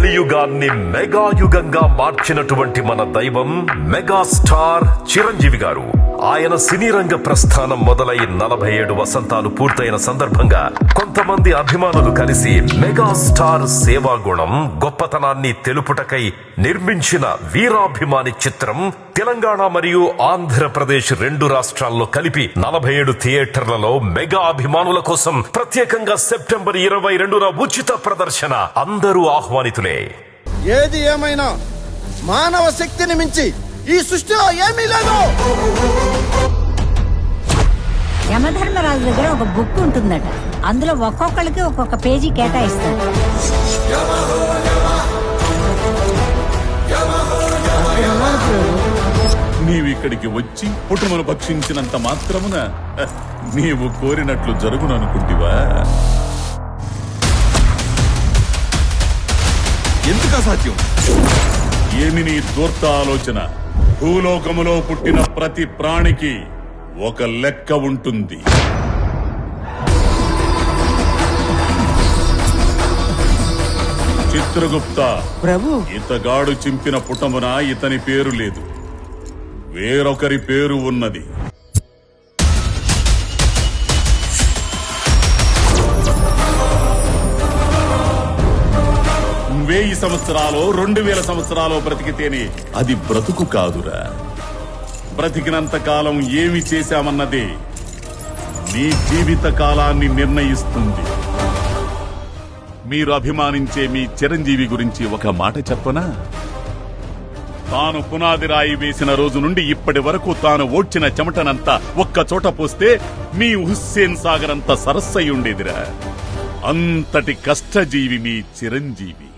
కలియుగాన్ని మెగాయుగంగా మార్చినటువంటి మన దైవం మెగాస్టార్ చిరంజీవి గారు. ఆయన సినీ రంగ ప్రస్థానం మొదలై నలభై ఏడు వసంతాలు పూర్తయిన సందర్భంగా కొంతమంది అభిమానులు కలిసి మెగాస్టార్ సేవాగుణం గొప్పతనాన్ని తెలుపుటకై నిర్మించిన వీరాభిమాని చిత్రం తెలంగాణ మరియు ఆంధ్రప్రదేశ్ రెండు రాష్ట్రాల్లో కలిపి నలభై ఏడు థియేటర్లలో మెగా అభిమానుల కోసం ప్రత్యేకంగా సెప్టెంబర్ ఇరవై రెండున ఉచిత ప్రదర్శన. అందరూ ఆహ్వానితులే. ఏది ఏమైనా మానవ శక్తిని మించి ఈ సృష్టిలో ఏమీ లేదు. రాజు దగ్గర ఒక బుక్ ఉంటుందట. అందులో ఒక్కొక్కరికి ఒక్కొక్క పేజీ కేటాయిస్తారు. నీవిక్కడికి వచ్చి పుట్టుమను భక్షించినంత మాత్రమున నీవు కోరినట్లు జరుగును అనుకుంటివా? ఎందుకు అసాధ్యం ఏమి నీ దూర్త ఆలోచన భూలోకములో పుట్టిన ప్రతి ప్రాణికి ఒక లెక్క ఉంటుంది. చిత్రగుప్త ప్రభు. ఇతగాడు చింపిన పుటమున ఇతని పేరు లేదు. వేరొకరి పేరు ఉన్నది. వెయ్యి సంవత్సరాలు రెండు వేల సంవత్సరాలు బ్రతికితేనే అది బ్రతుకు కాదురా. బ్రతికినంత కాలం ఏమి చేశామన్నదే నీ జీవిత కాలాన్ని నిర్ణయిస్తుంది. మీరు అభిమానించే మీ చిరంజీవి గురించి ఒక మాట చెప్పనా? తాను పునాది రాయి వేసిన రోజు నుండి ఇప్పటి వరకు తాను ఓడ్చిన చెమటనంతా ఒక్క చోట పోస్తే మీ హుస్సేన్ సాగర్ అంత సరస్సై ఉండేదిరా. అంతటి కష్టజీవి మీ చిరంజీవి.